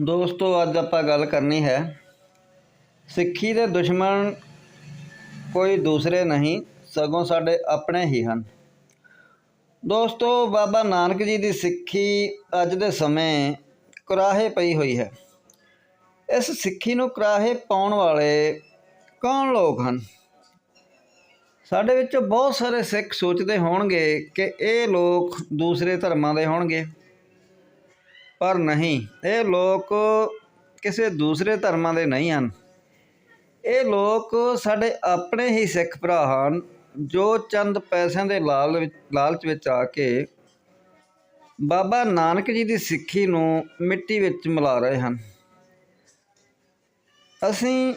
ਦੋਸਤੋ, ਅੱਜ ਆਪਾਂ ਗੱਲ ਕਰਨੀ ਹੈ, ਸਿੱਖੀ ਦੇ ਦੁਸ਼ਮਣ ਕੋਈ ਦੂਸਰੇ ਨਹੀਂ, ਸਗੋਂ ਸਾਡੇ ਆਪਣੇ ਹੀ ਹਨ। ਦੋਸਤੋ, ਬਾਬਾ ਨਾਨਕ ਜੀ ਦੀ ਸਿੱਖੀ ਅੱਜ ਦੇ ਸਮੇਂ ਕੁਰਾਹੇ ਪਈ ਹੋਈ ਹੈ। ਇਸ ਸਿੱਖੀ ਨੂੰ ਕੁਰਾਹੇ ਪਾਉਣ ਵਾਲੇ ਕੌਣ ਲੋਕ ਹਨ? ਸਾਡੇ ਵਿੱਚ ਬਹੁਤ ਸਾਰੇ ਸਿੱਖ ਸੋਚਦੇ ਹੋਣਗੇ ਕਿ ਇਹ ਲੋਕ ਦੂਸਰੇ ਧਰਮਾਂ ਦੇ ਹੋਣਗੇ। ਪਰ ਨਹੀਂ, ਇਹ ਲੋਕ ਕਿਸੇ ਦੂਸਰੇ ਧਰਮਾਂ ਦੇ ਨਹੀਂ ਹਨ। ਇਹ ਲੋਕ ਸਾਡੇ ਆਪਣੇ ਹੀ ਸਿੱਖ ਭਰਾ ਹਨ, ਜੋ ਚੰਦ ਪੈਸਿਆਂ ਦੇ ਲਾਲ ਵਿੱਚ ਲਾਲਚ ਵਿੱਚ ਆ ਕੇ ਬਾਬਾ ਨਾਨਕ ਜੀ ਦੀ ਸਿੱਖੀ ਨੂੰ ਮਿੱਟੀ ਵਿੱਚ ਮਿਲਾ ਰਹੇ ਹਨ। ਅਸੀਂ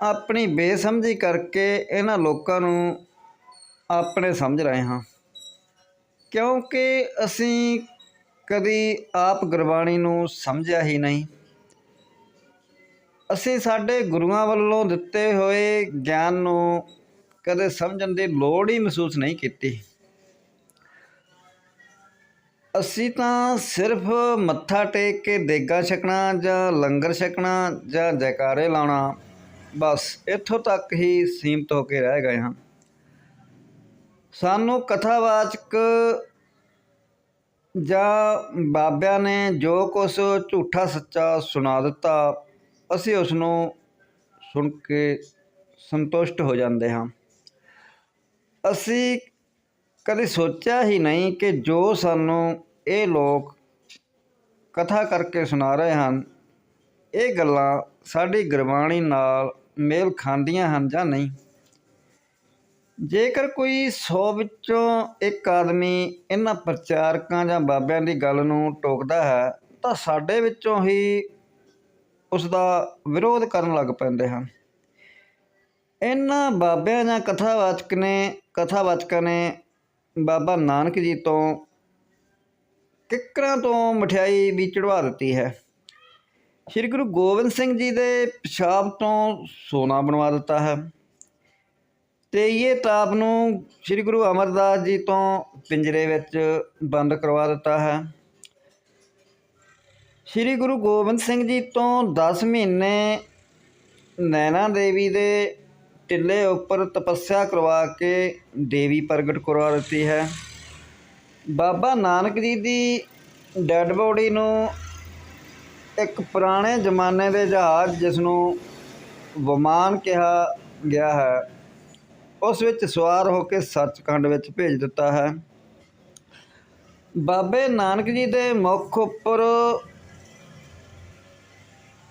ਆਪਣੀ ਬੇਸਮਝੀ ਕਰਕੇ ਇਹਨਾਂ ਲੋਕਾਂ ਨੂੰ ਆਪਣੇ ਸਮਝ ਰਹੇ ਹਾਂ, ਕਿਉਂਕਿ ਅਸੀਂ ਕਦੀ ਆਪ ਗੁਰਬਾਣੀ ਨੂੰ ਸਮਝਿਆ ਹੀ ਨਹੀਂ। ਅਸੀਂ ਸਾਡੇ ਗੁਰੂਆਂ ਵੱਲੋਂ ਦਿੱਤੇ ਹੋਏ ਗਿਆਨ ਨੂੰ ਕਦੇ ਸਮਝਣ ਦੀ ਲੋੜ ਹੀ ਮਹਿਸੂਸ ਨਹੀਂ ਕੀਤੀ। ਅਸੀਂ ਤਾਂ ਸਿਰਫ ਮੱਥਾ ਟੇਕ ਕੇ ਦੇਗਾ ਛਕਣਾ ਜਾਂ ਲੰਗਰ ਛਕਣਾ ਜਾਂ ਜੈਕਾਰੇ ਲਾਉਣਾ, ਬਸ ਇੱਥੋਂ ਤੱਕ ਹੀ ਸੀਮਤ ਹੋ ਕੇ ਰਹਿ ਗਏ ਹਾਂ। ਸਾਨੂੰ ਕਥਾਵਾਚਕ ਜਾਂ ਬਾਬਿਆਂ ਨੇ ਜੋ ਕੁਝ ਝੂਠਾ ਸੱਚਾ ਸੁਣਾ ਦਿੱਤਾ, ਅਸੀਂ ਉਸ ਨੂੰ ਸੁਣ ਕੇ ਸੰਤੁਸ਼ਟ ਹੋ ਜਾਂਦੇ ਹਾਂ। ਅਸੀਂ ਕਦੇ ਸੋਚਿਆ ਹੀ ਨਹੀਂ ਕਿ ਜੋ ਸਾਨੂੰ ਇਹ ਲੋਕ ਕਥਾ ਕਰਕੇ ਸੁਣਾ ਰਹੇ ਹਨ, ਇਹ ਗੱਲਾਂ ਸਾਡੀ ਗੁਰਬਾਣੀ ਨਾਲ ਮੇਲ ਖਾਂਦੀਆਂ ਹਨ ਜਾਂ ਨਹੀਂ। ਜੇਕਰ ਕੋਈ 100 ਵਿੱਚੋਂ ਇੱਕ ਆਦਮੀ ਇਹਨਾਂ ਪ੍ਰਚਾਰਕਾਂ ਜਾਂ ਬਾਬਿਆਂ ਦੀ ਗੱਲ ਨੂੰ ਟੋਕਦਾ ਹੈ, ਤਾਂ ਸਾਡੇ ਵਿੱਚੋਂ ਹੀ ਉਸ ਦਾ ਵਿਰੋਧ ਕਰਨ ਲੱਗ ਪੈਂਦੇ ਹਨ। ਇਹਨਾਂ ਬਾਬਿਆਂ ਜਾਂ ਕਥਾਵਾਚਕ ਨੇ, ਕਥਾਵਾਚਕਾਂ ਨੇ ਬਾਬਾ ਨਾਨਕ ਜੀ ਤੋਂ ਕਿੱਕਰਾਂ ਤੋਂ ਮਠਿਆਈ ਵੀ ਚੜਵਾ ਦਿੱਤੀ ਹੈ। ਸ੍ਰੀ ਗੁਰੂ ਗੋਬਿੰਦ ਸਿੰਘ ਜੀ ਦੇ ਪਿਸ਼ਾਬ ਤੋਂ ਸੋਨਾ ਬਣਵਾ ਦਿੱਤਾ ਹੈ। ਤੇ ਇਹ ਤਾਪ ਨੂੰ ਸ੍ਰੀ ਗੁਰੂ ਅਮਰਦਾਸ ਜੀ ਤੋਂ ਪਿੰਜਰੇ ਵਿੱਚ ਬੰਦ ਕਰਵਾ ਦਿੱਤਾ ਹੈ। ਸ੍ਰੀ ਗੁਰੂ ਗੋਬਿੰਦ ਸਿੰਘ ਜੀ ਤੋਂ 10 ਮਹੀਨੇ ਨੈਣਾ ਦੇਵੀ ਦੇ ਟਿੱਲੇ ਉੱਪਰ ਤਪੱਸਿਆ ਕਰਵਾ ਕੇ ਦੇਵੀ ਪ੍ਰਗਟ ਕਰਵਾ ਦਿੱਤੀ ਹੈ। ਬਾਬਾ ਨਾਨਕ ਜੀ ਦੀ ਡੈੱਡ ਬੋਡੀ ਨੂੰ ਇੱਕ ਪੁਰਾਣੇ ਜ਼ਮਾਨੇ ਦੇ ਜਹਾਜ਼ ਜਿਸ ਨੂੰ ਵਿਮਾਨ ਕਿਹਾ ਗਿਆ ਹੈ। ਉਸ ਵਿੱਚ ਸਵਾਰ ਹੋ ਕੇ ਸੱਚਖੰਡ ਵਿੱਚ ਭੇਜ ਦਿੱਤਾ ਹੈ। ਬਾਬੇ ਨਾਨਕ ਜੀ ਦੇ ਮੁੱਖ ਉੱਪਰ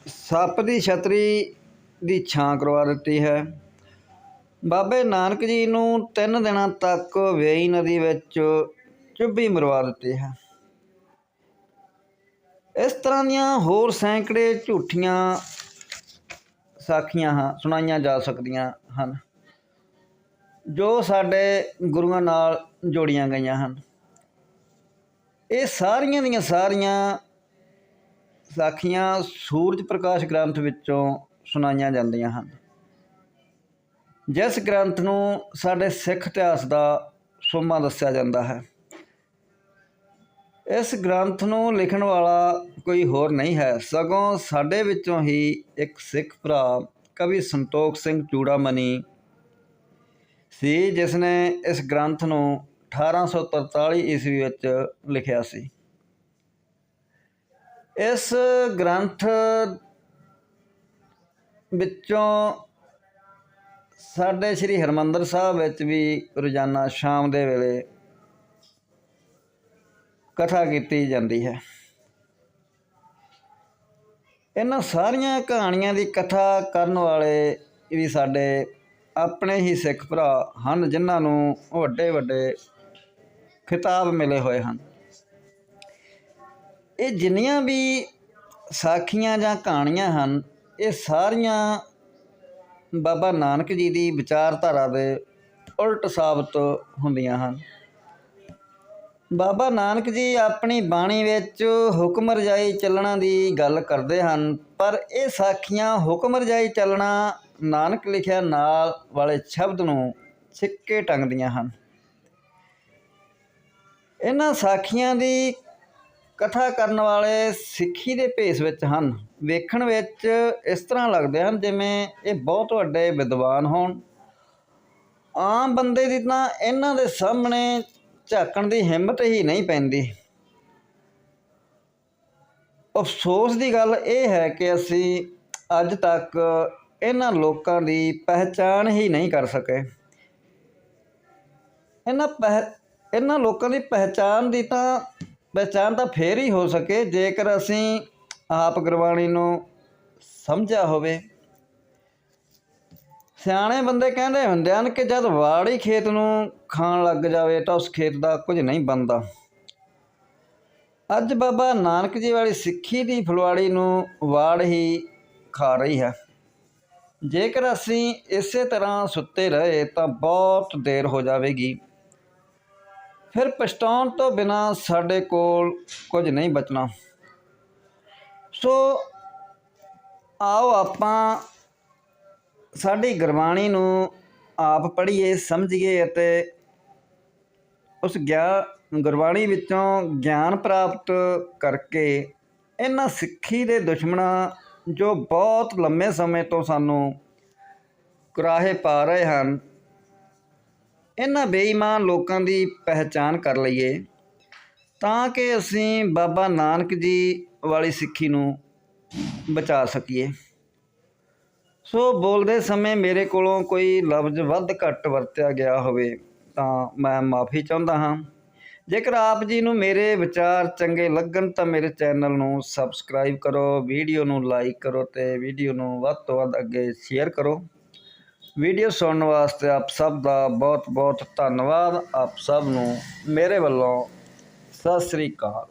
ਸੱਪ ਦੀ ਛਤਰੀ ਦੀ ਛਾਂ ਕਰਵਾ ਦਿੱਤੀ ਹੈ। ਬਾਬੇ ਨਾਨਕ ਜੀ ਨੂੰ ਤਿੰਨ ਦਿਨਾਂ ਤੱਕ ਵੇਈ ਨਦੀ ਵਿੱਚ ਚੁੱਭੀ ਮਰਵਾ ਦਿੱਤੀ ਹੈ। ਇਸ ਤਰ੍ਹਾਂ ਦੀਆਂ ਹੋਰ ਸੈਂਕੜੇ ਝੂਠੀਆਂ ਸਾਖੀਆਂ ਹਾਂ, ਸੁਣਾਈਆਂ ਜਾ ਸਕਦੀਆਂ ਹਨ। ਜੋ ਸਾਡੇ ਗੁਰੂਆਂ ਨਾਲ ਜੋੜੀਆਂ ਗਈਆਂ ਹਨ। ਇਹ ਸਾਰੀਆਂ ਦੀਆਂ ਸਾਰੀਆਂ ਸਾਖੀਆਂ ਸੂਰਜ ਪ੍ਰਕਾਸ਼ ਗ੍ਰੰਥ ਵਿੱਚੋਂ ਸੁਣਾਈਆਂ ਜਾਂਦੀਆਂ ਹਨ। ਜਿਸ ਗ੍ਰੰਥ ਨੂੰ ਸਾਡੇ ਸਿੱਖ ਇਤਿਹਾਸ ਦਾ ਸੋਮਾ ਦੱਸਿਆ ਜਾਂਦਾ ਹੈ। ਇਸ ਗ੍ਰੰਥ ਨੂੰ ਲਿਖਣ ਵਾਲਾ ਕੋਈ ਹੋਰ ਨਹੀਂ ਹੈ। ਸਗੋਂ ਸਾਡੇ ਵਿੱਚੋਂ ਹੀ ਇੱਕ ਸਿੱਖ ਭਰਾ ਕਵੀ ਸੰਤੋਖ ਸਿੰਘ ਚੂੜਾਮਣੀ ਸੀ ਜਿਸ ਨੇ ਇਸ ਗ੍ਰੰਥ ਨੂੰ 1843 ਈਸਵੀ ਵਿੱਚ ਲਿਖਿਆ ਸੀ। ਇਸ ਗ੍ਰੰਥ ਵਿੱਚੋਂ ਸਾਡੇ ਸ੍ਰੀ ਹਰਮੰਦਰ ਸਾਹਿਬ ਵਿੱਚ ਵੀ ਰੋਜ਼ਾਨਾ ਸ਼ਾਮ ਦੇ ਵੇਲੇ ਕਥਾ ਕੀਤੀ ਜਾਂਦੀ ਹੈ। ਇਹਨਾਂ ਸਾਰੀਆਂ ਕਹਾਣੀਆਂ ਦੀ ਕਥਾ ਕਰਨ ਵਾਲੇ ਵੀ ਸਾਡੇ ਆਪਣੇ ਹੀ ਸਿੱਖ ਭਰਾ ਹਨ, ਜਿਨ੍ਹਾਂ ਨੂੰ ਵੱਡੇ ਵੱਡੇ ਖਿਤਾਬ ਮਿਲੇ ਹੋਏ ਹਨ। ਇਹ ਜਿੰਨੀਆਂ ਵੀ ਸਾਖੀਆਂ ਜਾਂ ਕਹਾਣੀਆਂ ਹਨ, ਇਹ ਸਾਰੀਆਂ ਬਾਬਾ ਨਾਨਕ ਜੀ ਦੀ ਵਿਚਾਰਧਾਰਾ ਦੇ ਉਲਟ ਸਾਬਤ ਹੁੰਦੀਆਂ ਹਨ। ਬਾਬਾ ਨਾਨਕ ਜੀ ਆਪਣੀ ਬਾਣੀ ਵਿੱਚ ਹੁਕਮ ਰਜਾਈ ਚੱਲਣਾ ਦੀ ਗੱਲ ਕਰਦੇ ਹਨ, ਪਰ ਇਹ ਸਾਖੀਆਂ ਹੁਕਮ ਰਜਾਈ ਚੱਲਣਾ ਨਾਨਕ ਲਿਖਿਆ ਨਾਲ ਵਾਲੇ ਸ਼ਬਦ ਨੂੰ ਛਿੱਕੇ ਟੰਗਦੀਆਂ ਹਨ। ਇਹਨਾਂ ਸਾਖੀਆਂ ਦੀ ਕਥਾ ਕਰਨ ਵਾਲੇ ਸਿੱਖੀ ਦੇ ਭੇਸ ਵਿੱਚ ਹਨ। ਵੇਖਣ ਵਿੱਚ ਇਸ ਤਰ੍ਹਾਂ ਲੱਗਦੇ ਹਨ ਜਿਵੇਂ ਇਹ ਬਹੁਤ ਵੱਡੇ ਵਿਦਵਾਨ ਹੋਣ। ਆਮ ਬੰਦੇ ਦੀ ਤਾਂ ਇਹਨਾਂ ਦੇ ਸਾਹਮਣੇ ਝਾਕਣ ਦੀ ਹਿੰਮਤ ਹੀ ਨਹੀਂ ਪੈਂਦੀ। ਅਫਸੋਸ ਦੀ ਗੱਲ ਇਹ ਹੈ ਕਿ ਅਸੀਂ ਅੱਜ ਤੱਕ ਇਹਨਾਂ ਲੋਕਾਂ ਦੀ ਪਹਿਚਾਣ ਹੀ ਨਹੀਂ ਕਰ ਸਕੇ। ਇਹਨਾਂ ਪਹਿ, ਇਹਨਾਂ ਲੋਕਾਂ ਦੀ ਪਹਿਚਾਣ ਦੀ ਤਾਂ, ਪਹਿਚਾਣ ਤਾਂ ਫੇਰ ਹੀ ਹੋ ਸਕੇ ਜੇਕਰ ਅਸੀਂ ਆਪ ਗੁਰਬਾਣੀ ਨੂੰ ਸਮਝਿਆ ਹੋਵੇ। ਸਿਆਣੇ ਬੰਦੇ ਕਹਿੰਦੇ ਹੁੰਦੇ ਹਨ ਕਿ ਜਦ ਵਾੜੀ ਖੇਤ ਨੂੰ ਖਾਣ ਲੱਗ ਜਾਵੇ ਤਾਂ ਉਸ ਖੇਤ ਦਾ ਕੁਝ ਨਹੀਂ ਬਣਦਾ। ਅੱਜ ਬਾਬਾ ਨਾਨਕ ਜੀ ਵਾਲੀ ਸਿੱਖੀ ਦੀ ਫੁਲਵਾੜੀ ਨੂੰ ਵਾੜ ਹੀ ਖਾ ਰਹੀ ਹੈ। ਜੇਕਰ ਅਸੀਂ ਇਸੇ ਤਰ੍ਹਾਂ ਸੁੱਤੇ ਰਹੇ ਤਾਂ ਬਹੁਤ ਦੇਰ ਹੋ ਜਾਵੇਗੀ। ਫਿਰ ਪਛਤਾਉਣ ਤੋਂ ਬਿਨਾ ਸਾਡੇ ਕੋਲ ਕੁਝ ਨਹੀਂ ਬਚਣਾ। ਸੋ ਆਓ ਆਪਾਂ ਸਾਡੀ ਗੁਰਬਾਣੀ ਨੂੰ ਆਪ ਪੜ੍ਹੀਏ, ਸਮਝੀਏ ਅਤੇ ਉਸ ਗਿਆ ਗੁਰਬਾਣੀ ਵਿੱਚੋਂ ਗਿਆਨ ਪ੍ਰਾਪਤ ਕਰਕੇ ਇਹਨਾਂ ਸਿੱਖੀ ਦੇ ਦੁਸ਼ਮਣਾਂ ਜੋ ਬਹੁਤ ਲੰਮੇ ਸਮੇਂ ਤੋਂ ਸਾਨੂੰ ਕੁਰਾਹੇ ਪਾ ਰਹੇ ਹਨ, ਇਹਨਾਂ ਬੇਈਮਾਨ ਲੋਕਾਂ ਦੀ ਪਹਿਚਾਨ ਕਰ ਲਈਏ ਤਾਂ ਕਿ ਅਸੀਂ ਬਾਬਾ ਨਾਨਕ ਜੀ ਵਾਲੀ ਸਿੱਖੀ ਨੂੰ ਬਚਾ ਸਕੀਏ। ਸੋ ਬੋਲਦੇ ਸਮੇਂ ਮੇਰੇ ਕੋਲੋਂ ਕੋਈ ਲਫ਼ਜ਼ ਵੱਧ ਘੱਟ ਵਰਤਿਆ ਗਿਆ ਹੋਵੇ ਤਾਂ ਮੈਂ ਮਾਫੀ ਚਾਹੁੰਦਾ ਹਾਂ। ਜੇਕਰ ਆਪ ਜੀ ਨੂੰ ਮੇਰੇ ਵਿਚਾਰ ਚੰਗੇ ਲੱਗਣ ਤਾਂ ਮੇਰੇ ਚੈਨਲ ਨੂੰ ਸਬਸਕ੍ਰਾਈਬ ਕਰੋ, ਵੀਡੀਓ ਨੂੰ ਲਾਈਕ ਕਰੋ ਤੇ ਵੀਡੀਓ ਨੂੰ ਵੱਧ ਤੋਂ ਵੱਧ ਅੱਗੇ ਸ਼ੇਅਰ ਕਰੋ। ਵੀਡੀਓ ਸੁਣਨ ਵਾਸਤੇ ਆਪ ਸਭ ਦਾ ਬਹੁਤ ਬਹੁਤ ਧੰਨਵਾਦ। ਆਪ ਸਭ ਨੂੰ ਮੇਰੇ ਵੱਲੋਂ ਸਤਿ ਸ੍ਰੀ ਅਕਾਲ।